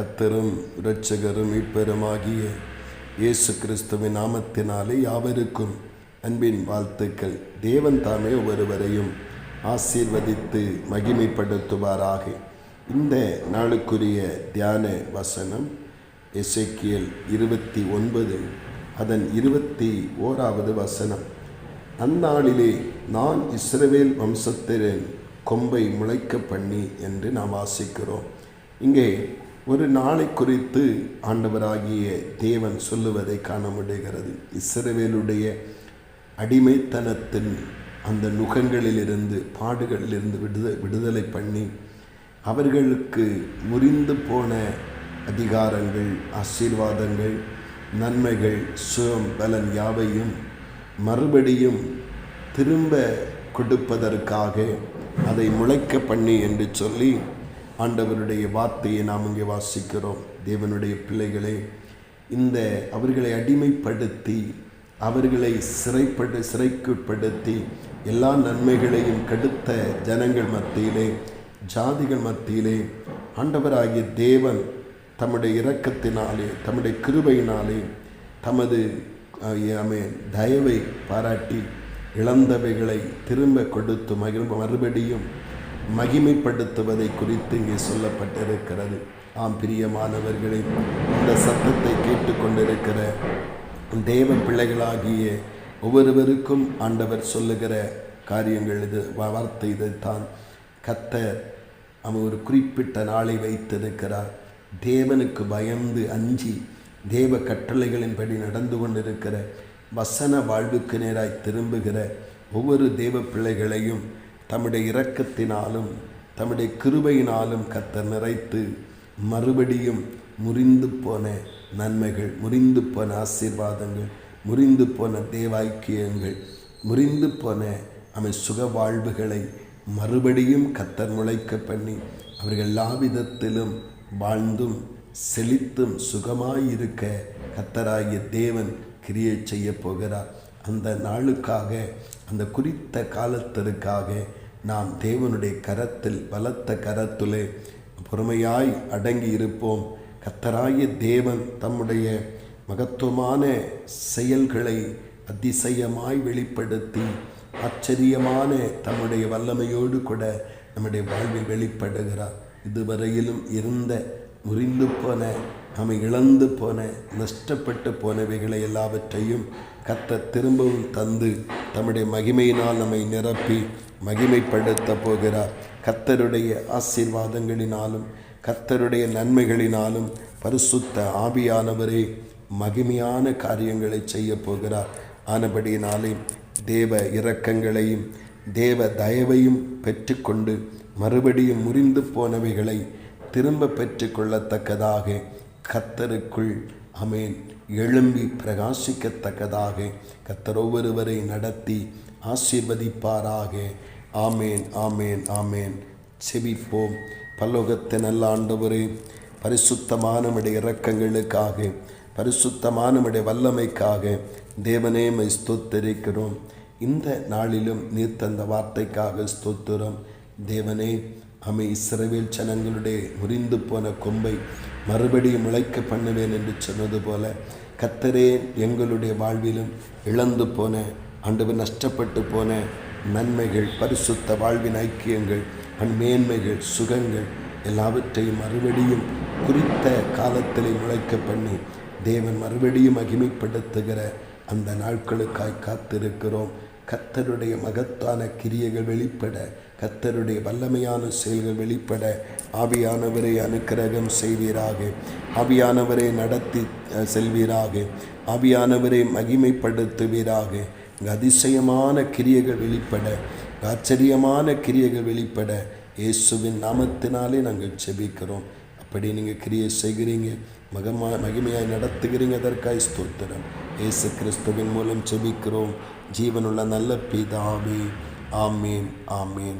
கத்தரும் இரட்சகரும் மீட்பெருமாகிய இயேசு கிறிஸ்துவின் நாமத்தினாலே யாவருக்கும் அன்பின் வாழ்த்துக்கள். தேவன் தாமே ஒருவரையும் ஆசீர்வதித்து மகிமைப்படுத்துவாராக. இந்த நாளுக்குரிய தியான வசனம் எசைக்கியல் இருபத்தி ஒன்பது அதன் இருபத்தி ஓராவது வசனம். அந்நாளிலே நான் இஸ்ரவேல் வம்சத்தின் கொம்பை முளைக்க பண்ணி என்று நாம் வாசிக்கிறோம். இங்கே ஒரு நாளை குறித்து ஆண்டவராகிய தேவன் சொல்லுவதை காண முடிகிறது இஸ்ரவேலுடைய அடிமைத்தனத்தின் அந்த நுகங்களிலிருந்து பாடுகளிலிருந்து விடுத விடுதலை பண்ணி அவர்களுக்கு முறிந்து போன அதிகாரங்கள் ஆசீர்வாதங்கள் நன்மைகள் சுயம் பலன் யாவையும் மறுபடியும் திரும்ப கொடுப்பதற்காக அதை முளைக்க பண்ணி என்று சொல்லி ஆண்டவருடைய வார்த்தையை நாம் இங்கே வாசிக்கிறோம். தேவனுடைய பிள்ளைகளே இந்த அவர்களை அடிமைப்படுத்தி அவர்களை சிறைப்படு சிறைக்குட்படுத்தி எல்லா நன்மைகளையும் கெடுத்த ஜனங்கள் மத்தியிலே ஜாதிகள் மத்தியிலே ஆண்டவராகிய தேவன் தம்முடைய இரக்கத்தினாலே தம்முடைய கிருபையினாலே தமது தயவை பாராட்டி இழந்தவைகளை திரும்ப கொடுத்து மகிழ்ந்து மறுபடியும் மகிமைப்படுத்துவதை குறித்து இங்கே சொல்லப்பட்டிருக்கிறது. ஆம் பிரியமானவர்களே இந்த சத்தத்தை கேட்டுக்கொண்டிருக்கிற தேவ பிள்ளைகளாகிய ஒவ்வொருவருக்கும் ஆண்டவர் சொல்லுகிற காரியங்கள் இது வார்த்தை இதைத்தான் கத்தர் அவன் ஒரு குறிப்பிட்ட நாளை வைத்திருக்கிறார். தேவனுக்கு பயந்து அஞ்சி தேவ கட்டளைகளின்படி நடந்து கொண்டிருக்கிற வசன வாழ்வுக்கு நேராய் திரும்புகிற ஒவ்வொரு தேவ பிள்ளைகளையும் தம்முடைய இரக்கத்தினாலும் தம்முடைய கிருபையினாலும் கத்தர் நிறைத்து மறுபடியும் முறிந்து போன நன்மைகள் முறிந்து போன ஆசீர்வாதங்கள் முறிந்து போன தேவாக்கியங்கள் முறிந்து போன அவை சுக வாழ்வுகளை மறுபடியும் கத்தர் முளைக்க பண்ணி அவர்கள் எல்லா விதத்திலும் வாழ்ந்தும் செழித்தும் சுகமாயிருக்க கத்தராகிய தேவன் கிரியை செய்ய போகிறார். அந்த நாளுக்காக அந்த குறித்த காலத்திற்காக நாம் தேவனுடைய கரத்தில் பலத்த கரத்திலே பொறுமையாய் அடங்கி இருப்போம். கத்தராய தேவன் தம்முடைய மகத்துவமான செயல்களை அதிசயமாய் வெளிப்படுத்தி ஆச்சரியமான தம்முடைய வல்லமையோடு கூட நம்முடைய வாழ்வில் வெளிப்படுகிறார். இதுவரையிலும் இருந்த முறிந்து போன நம்மை இழந்து போன நஷ்டப்பட்டு போனவைகளை எல்லாவற்றையும் கத்த திரும்பவும் தந்து தம்முடைய மகிமையினால் நம்மை நிரப்பி மகிமைப்படுத்த போகிறார் கத்தருடைய ஆசீர்வாதங்களினாலும் கத்தருடைய நன்மைகளினாலும் பரிசுத்த ஆவியானவரே மகிமையான காரியங்களை செய்ய போகிறார். ஆனபடியினாலே தேவ இரக்கங்களையும் தேவ தயவையும் பெற்றுக்கொண்டு மறுபடியும் முறிந்து போனவைகளை திரும்ப பெற்றுக்கொள்ளத்தக்கதாக கத்தருக்குள் அமேன் எழும்பி பிரகாசிக்கத்தக்கதாக கத்தர் ஒவ்வொருவரை நடத்தி ஆசீர்வதிப்பாராக. ஆமேன் ஆமேன் ஆமேன். செவிப்போம் பல்லோகத்தை நல்ல ஆண்டவரே பரிசுத்தமானமுடைய இரக்கங்களுக்காக பரிசுத்தமானமுடைய வல்லமைக்காக தேவனே மை ஸ்தோத்தரிக்கிறோம். இந்த நாளிலும் நீர் தந்த வார்த்தைக்காக ஸ்தோத்திரம். தேவனே அமை இஸ்ரவேல் ஜனங்களுடைய முறிந்து போன கொம்பை மறுபடியும் முளைக்க பண்ணுவேன் என்று சொன்னது போல கத்தரே எங்களுடைய வாழ்விலும் இழந்து போன ஆண்டவர் நஷ்டப்பட்டு போன நன்மைகள் பரிசுத்த வாழ்வின் ஐக்கியங்கள் மேன்மைகள் சுகங்கள் எல்லாவற்றையும் மறுபடியும் குறித்த காலத்திலே முளைக்க பண்ணி தேவன் மறுபடியும் மகிமைப்படுத்துகிற அந்த நாட்களுக்காய் காத்திருக்கிறோம். கத்தருடைய மகத்தான கிரியைகள் வெளிப்பட கத்தருடைய வல்லமையான செயல்கள் வெளிப்பட. ஆவியானவரை அனுக்கிரகம் செய்வீராக. ஆவியானவரை நடத்தி செல்வீராக. ஆவியானவரை மகிமைப்படுத்துவீராக. அதிசயமான கிரியைகள் வெளிப்பட ஆச்சரியமான கிரியைகள் வெளிப்பட. இயேசுவின் நாமத்தினாலே நாங்கள் செபிக்கிறோம் இப்படி நீங்கள் கிரியை செய்கிறீங்க. மகமா மகிமையாய் நடத்துகிறீங்க அதற்காய் ஸ்தோத்திரம். இயேசு கிறிஸ்துவின் மூலம் செபிக்கிறோம் ஜீவனுள்ள நல்ல பிதாவே. ஆமீன் ஆமீன்.